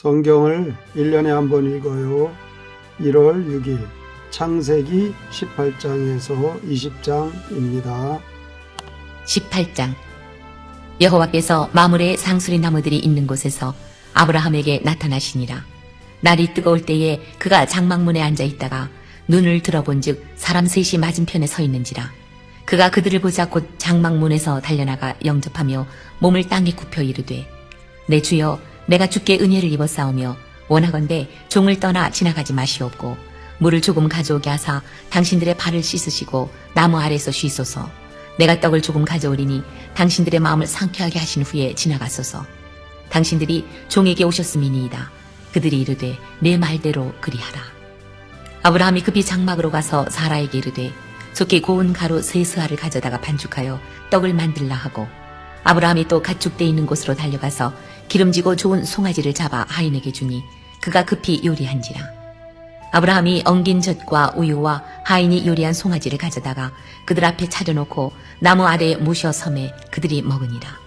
성경을 1년에 한 번 읽어요. 1월 6일 창세기 18장에서 20장입니다. 18장 여호와께서 마물의 상수리 나무들이 있는 곳에서 아브라함에게 나타나시니라. 날이 뜨거울 때에 그가 장막문에 앉아 있다가 눈을 들어본즉 사람 셋이 맞은편에 서 있는지라. 그가 그들을 보자 곧 장막문에서 달려나가 영접하며 몸을 땅에 굽혀 이르되 내 주여 내가 주께 은혜를 입어 싸우며 원하건대 종을 떠나 지나가지 마시옵고 물을 조금 가져오게 하사 당신들의 발을 씻으시고 나무 아래서 쉬소서. 내가 떡을 조금 가져오리니 당신들의 마음을 상쾌하게 하신 후에 지나가소서. 당신들이 종에게 오셨음이니이다. 그들이 이르되 내 말대로 그리하라. 아브라함이 급히 장막으로 가서 사라에게 이르되 속히 고운 가루 세 스아를 가져다가 반죽하여 떡을 만들라 하고 아브라함이 또 가축대 있는 곳으로 달려가서 기름지고 좋은 송아지를 잡아 하인에게 주니 그가 급히 요리한지라. 아브라함이 엉긴 젖과 우유와 하인이 요리한 송아지를 가져다가 그들 앞에 차려놓고 나무 아래에 모셔 섬에 그들이 먹으니라.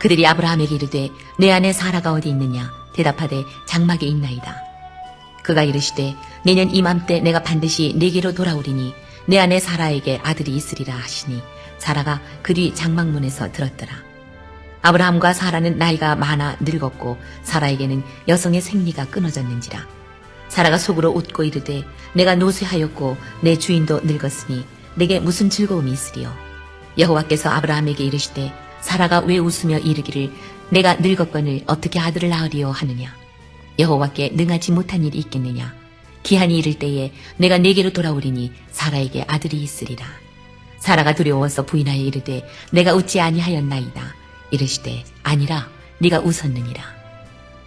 그들이 아브라함에게 이르되 내 안에 사라가 어디 있느냐? 대답하되 장막에 있나이다. 그가 이르시되 내년 이맘때 내가 반드시 네게로 돌아오리니 내 안에 사라에게 아들이 있으리라 하시니 사라가 그 뒤 장막문에서 들었더라. 아브라함과 사라는 나이가 많아 늙었고 사라에게는 여성의 생리가 끊어졌는지라. 사라가 속으로 웃고 이르되 내가 노쇠하였고 내 주인도 늙었으니 내게 무슨 즐거움이 있으리요. 여호와께서 아브라함에게 이르시되 사라가 왜 웃으며 이르기를 내가 늙었거늘 어떻게 아들을 낳으리요 하느냐. 여호와께 능하지 못한 일이 있겠느냐. 기한이 이를 때에 내가 내게로 돌아오리니 사라에게 아들이 있으리라. 사라가 두려워서 부인하여 이르되 내가 웃지 아니하였나이다. 이르시되 아니라 네가 웃었느니라.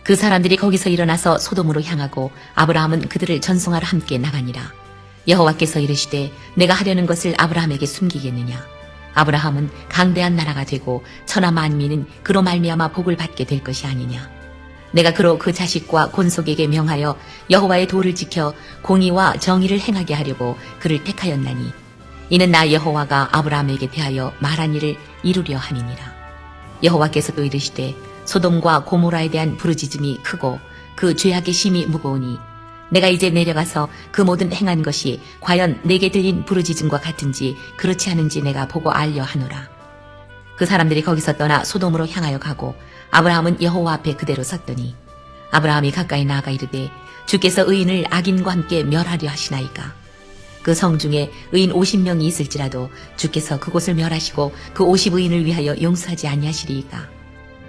그 사람들이 거기서 일어나서 소돔으로 향하고 아브라함은 그들을 전송하러 함께 나가니라. 여호와께서 이르시되 내가 하려는 것을 아브라함에게 숨기겠느냐. 아브라함은 강대한 나라가 되고 천하 만민은 그로 말미암아 복을 받게 될 것이 아니냐. 내가 그로 그 자식과 곤속에게 명하여 여호와의 도를 지켜 공의와 정의를 행하게 하려고 그를 택하였나니 이는 나 여호와가 아브라함에게 대하여 말한 일을 이루려 함이니라. 여호와께서 또 이르시되 소돔과 고모라에 대한 부르짖음이 크고 그 죄악의 심이 무거우니 내가 이제 내려가서 그 모든 행한 것이 과연 내게 들린 부르짖음과 같은지 그렇지 않은지 내가 보고 알려 하노라. 그 사람들이 거기서 떠나 소돔으로 향하여 가고 아브라함은 여호와 앞에 그대로 섰더니 아브라함이 가까이 나아가 이르되 주께서 의인을 악인과 함께 멸하려 하시나이까 그 성 중에 의인 50명이 있을지라도 주께서 그곳을 멸하시고 그 50의인을 위하여 용서하지 아니하시리이까?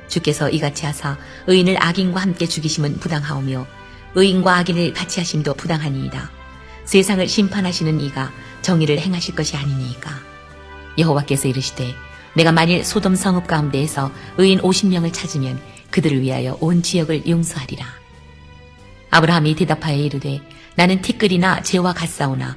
주께서 이같이 하사 의인을 악인과 함께 죽이심은 부당하오며 의인과 악인을 같이 하심도 부당하니이다. 세상을 심판하시는 이가 정의를 행하실 것이 아니니이까? 여호와께서 이르시되 내가 만일 소돔 성읍 가운데에서 의인 50명을 찾으면 그들을 위하여 온 지역을 용서하리라. 아브라함이 대답하여 이르되 나는 티끌이나 재와 같사오나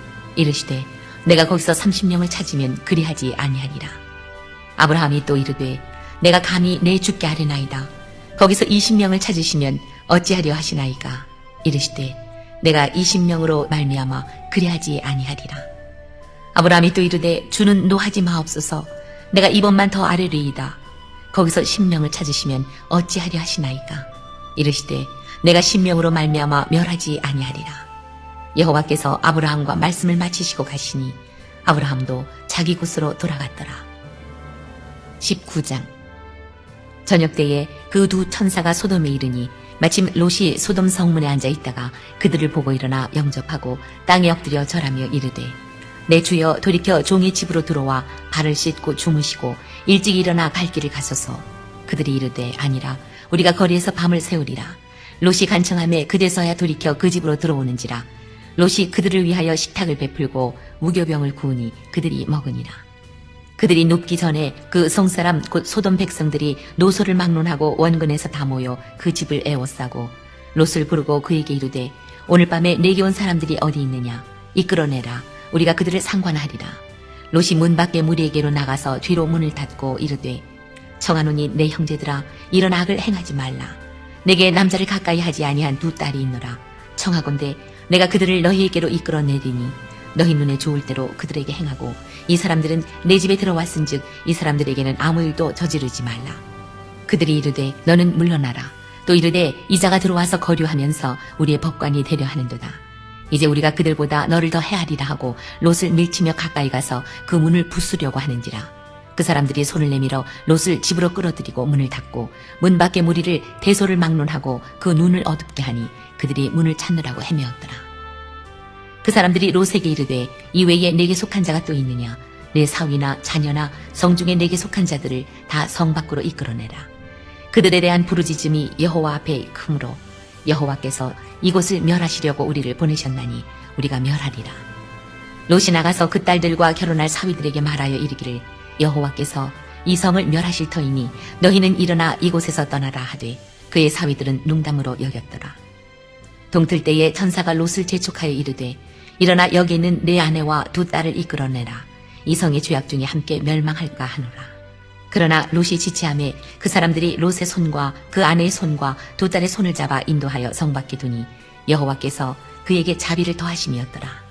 이르시되 내가 거기서 30명을 찾으면 그리하지 아니하리라. 아브라함이 또 이르되 내가 감히 내 주께 아뢰나이다. 거기서 20명을 찾으시면 어찌하려 하시나이까. 이르시되 내가 20명으로 말미암아 그리하지 아니하리라. 아브라함이 또 이르되 주는 노하지 마옵소서. 내가 이번만 더 아뢰리이다. 거기서 10명을 찾으시면 어찌하려 하시나이까. 이르시되 내가 10명으로 말미암아 멸하지 아니하리라. 여호와께서 아브라함과 말씀을 마치시고 가시니 아브라함도 자기 곳으로 돌아갔더라. 19장. 저녁 때에 그 두 천사가 소돔에 이르니 마침 롯이 소돔 성문에 앉아 있다가 그들을 보고 일어나 영접하고 땅에 엎드려 절하며 이르되 내 주여 돌이켜 종의 집으로 들어와 발을 씻고 주무시고 일찍 일어나 갈 길을 가소서. 그들이 이르되 아니라 우리가 거리에서 밤을 새우리라. 롯이 간청함에 그대서야 돌이켜 그 집으로 들어오는지라 롯이 그들을 위하여 식탁을 베풀고 무교병을 구우니 그들이 먹으니라. 그들이 눕기 전에 그 성사람 곧 소돔 백성들이 노소를 막론하고 원근에서 다 모여 그 집을 애워싸고 롯을 부르고 그에게 이르되 오늘 밤에 내게 온 사람들이 어디 있느냐? 이끌어내라. 우리가 그들을 상관하리라. 롯이 문 밖에 무리에게로 나가서 뒤로 문을 닫고 이르되 청하노니 내 형제들아 이런 악을 행하지 말라. 내게 남자를 가까이 하지 아니한 두 딸이 있노라. 청하건대 내가 그들을 너희에게로 이끌어내리니 너희 눈에 좋을 대로 그들에게 행하고 이 사람들은 내 집에 들어왔은즉 이 사람들에게는 아무 일도 저지르지 말라. 그들이 이르되 너는 물러나라. 또 이르되 이자가 들어와서 거류하면서 우리의 법관이 되려 하는도다. 이제 우리가 그들보다 너를 더 헤아리라 하고 롯을 밀치며 가까이 가서 그 문을 부수려고 하는지라 그 사람들이 손을 내밀어 롯을 집으로 끌어들이고 문을 닫고 문 밖에 무리를 대소를 막론하고 그 눈을 어둡게 하니 그들이 문을 찾느라고 헤매었더라. 그 사람들이 롯에게 이르되 이외에 내게 속한 자가 또 있느냐? 내 사위나 자녀나 성중에 내게 속한 자들을 다 성 밖으로 이끌어내라. 그들에 대한 부르짖음이 여호와 앞에 크므로 여호와께서 이곳을 멸하시려고 우리를 보내셨나니 우리가 멸하리라. 롯이 나가서 그 딸들과 결혼할 사위들에게 말하여 이르기를 여호와께서 이 성을 멸하실 터이니 너희는 일어나 이곳에서 떠나라 하되 그의 사위들은 농담으로 여겼더라. 동틀 때에 천사가 롯을 재촉하여 이르되 일어나 여기 있는 내 아내와 두 딸을 이끌어내라. 이 성의 죄악 중에 함께 멸망할까 하노라. 그러나 롯이 지체함에 그 사람들이 롯의 손과 그 아내의 손과 두 딸의 손을 잡아 인도하여 성 밖에 두니 여호와께서 그에게 자비를 더하심이었더라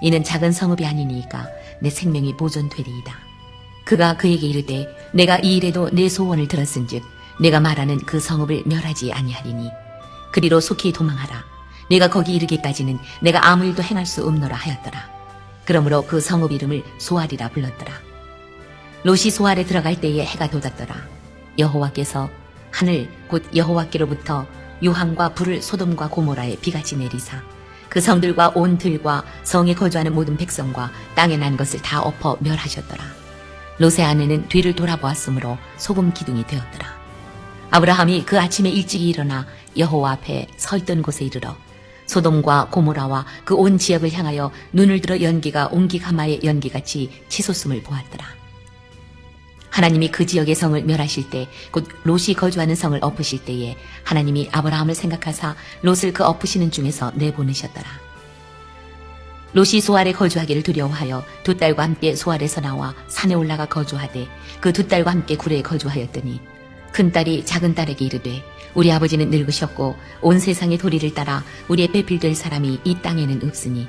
이는 작은 성읍이 아니니까 내 생명이 보존되리이다. 그가 그에게 이르되 내가 이 일에도 내 소원을 들었은즉 내가 말하는 그 성읍을 멸하지 아니하리니 그리로 속히 도망하라. 내가 거기 이르기까지는 내가 아무 일도 행할 수 없노라 하였더라. 그러므로 그 성읍 이름을 소알이라 불렀더라. 롯이 소알에 들어갈 때에 해가 돋았더라. 여호와께서 하늘 곧 여호와께로부터 유황과 불을 소돔과 고모라에 비같이 내리사 그 성들과 온 들과 성에 거주하는 모든 백성과 땅에 난 것을 다 엎어 멸하셨더라. 롯의 아내는 뒤를 돌아보았으므로 소금 기둥이 되었더라. 아브라함이 그 아침에 일찍이 일어나 여호와 앞에 서 있던 곳에 이르러 소돔과 고모라와 그 온 지역을 향하여 눈을 들어 연기가 옹기 가마의 연기같이 치솟음을 보았더라. 하나님이 그 지역의 성을 멸하실 때, 곧 롯이 거주하는 성을 엎으실 때에 하나님이 아브라함을 생각하사 롯을 그 엎으시는 중에서 내보내셨더라. 롯이 소알에 거주하기를 두려워하여 두 딸과 함께 소알에서 나와 산에 올라가 거주하되 그 두 딸과 함께 굴에 거주하였더니 큰 딸이 작은 딸에게 이르되 우리 아버지는 늙으셨고 온 세상의 도리를 따라 우리의 배필될 사람이 이 땅에는 없으니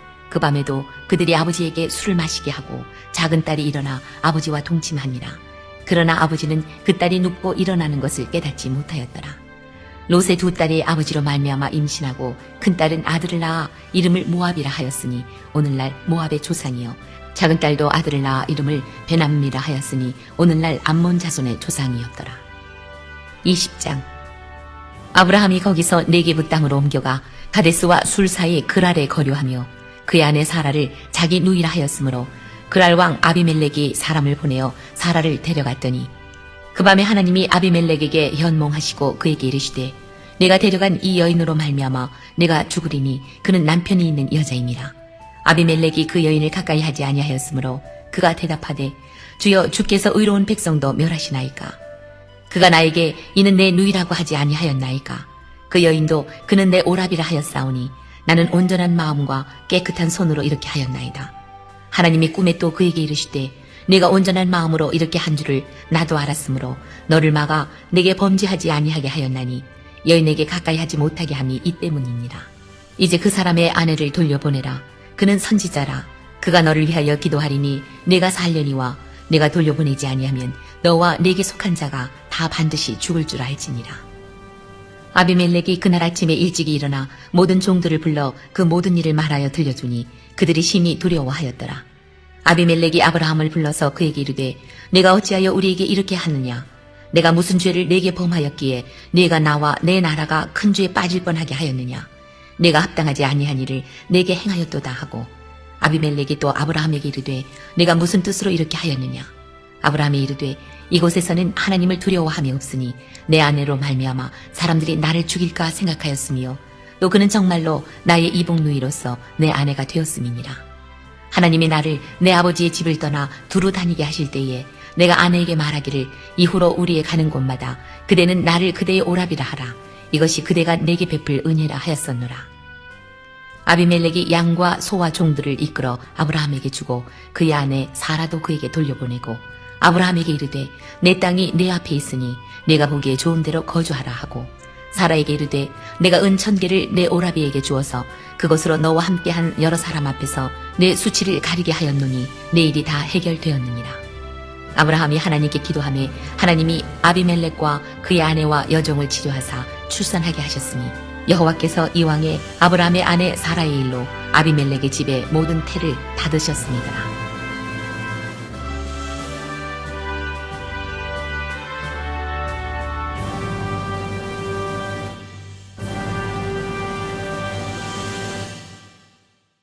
그 밤에도 그들이 아버지에게 술을 마시게 하고 작은 딸이 일어나 아버지와 동침하니라. 그러나 아버지는 그 딸이 눕고 일어나는 것을 깨닫지 못하였더라. 롯의 두 딸이 아버지로 말미암아 임신하고 큰 딸은 아들을 낳아 이름을 모압이라 하였으니 오늘날 모압의 조상이요 작은 딸도 아들을 낳아 이름을 베남미라 하였으니 오늘날 암몬 자손의 조상이었더라. 20장 아브라함이 거기서 네게부 땅으로 옮겨가 가데스와 술 사이 그랄에 거류하며 그의 아내 사라를 자기 누이라 하였으므로 그랄 왕 아비멜렉이 사람을 보내어 사라를 데려갔더니 그 밤에 하나님이 아비멜렉에게 현몽하시고 그에게 이르시되 내가 데려간 이 여인으로 말미암아 내가 죽으리니 그는 남편이 있는 여자임이라. 아비멜렉이 그 여인을 가까이 하지 아니하였으므로 그가 대답하되 주여 주께서 의로운 백성도 멸하시나이까? 그가 나에게 이는 내 누이라고 하지 아니하였나이까? 그 여인도 그는 내 오랍이라 하였사오니 나는 온전한 마음과 깨끗한 손으로 이렇게 하였나이다. 하나님이 꿈에 또 그에게 이르시되 내가 온전한 마음으로 이렇게 한 줄을 나도 알았으므로 너를 막아 내게 범죄하지 아니하게 하였나니 여인에게 가까이 하지 못하게 함이 이 때문이니라. 이제 그 사람의 아내를 돌려보내라. 그는 선지자라 그가 너를 위하여 기도하리니 내가 살려니와 내가 돌려보내지 아니하면 너와 내게 속한 자가 다 반드시 죽을 줄 알지니라. 아비멜렉이 그날 아침에 일찍이 일어나 모든 종들을 불러 그 모든 일을 말하여 들려주니 그들이 심히 두려워하였더라. 아비멜렉이 아브라함을 불러서 그에게 이르되 내가 어찌하여 우리에게 이렇게 하느냐? 내가 무슨 죄를 내게 범하였기에 내가 나와 내 나라가 큰 죄에 빠질 뻔하게 하였느냐? 내가 합당하지 아니한 일을 내게 행하였도다 하고. 아비멜렉이 또 아브라함에게 이르되 내가 무슨 뜻으로 이렇게 하였느냐 아브라함이 이르되 이곳에서는 하나님을 두려워함이 없으니 내 아내로 말미암아 사람들이 나를 죽일까 생각하였으며 또 그는 정말로 나의 이복 누이로서 내 아내가 되었음이니라 하나님이 나를 내 아버지의 집을 떠나 두루 다니게 하실 때에 내가 아내에게 말하기를 이후로 우리의 가는 곳마다 그대는 나를 그대의 오랍이라 하라. 이것이 그대가 내게 베풀 은혜라 하였었노라. 아비멜렉이 양과 소와 종들을 이끌어 아브라함에게 주고 그의 아내 사라도 그에게 돌려보내고 아브라함에게 이르되 내 땅이 내 앞에 있으니 내가 보기에 좋은 대로 거주하라 하고 사라에게 이르되 내가 은 천 개를 내 오라비에게 주어서 그것으로 너와 함께한 여러 사람 앞에서 내 수치를 가리게 하였노니 내 일이 다 해결되었느니라. 아브라함이 하나님께 기도하며 하나님이 아비멜렉과 그의 아내와 여종을 치료하사 출산하게 하셨으니 여호와께서 이왕에 아브라함의 아내 사라의 일로 아비멜렉의 집에 모든 태를 닫으셨습니다.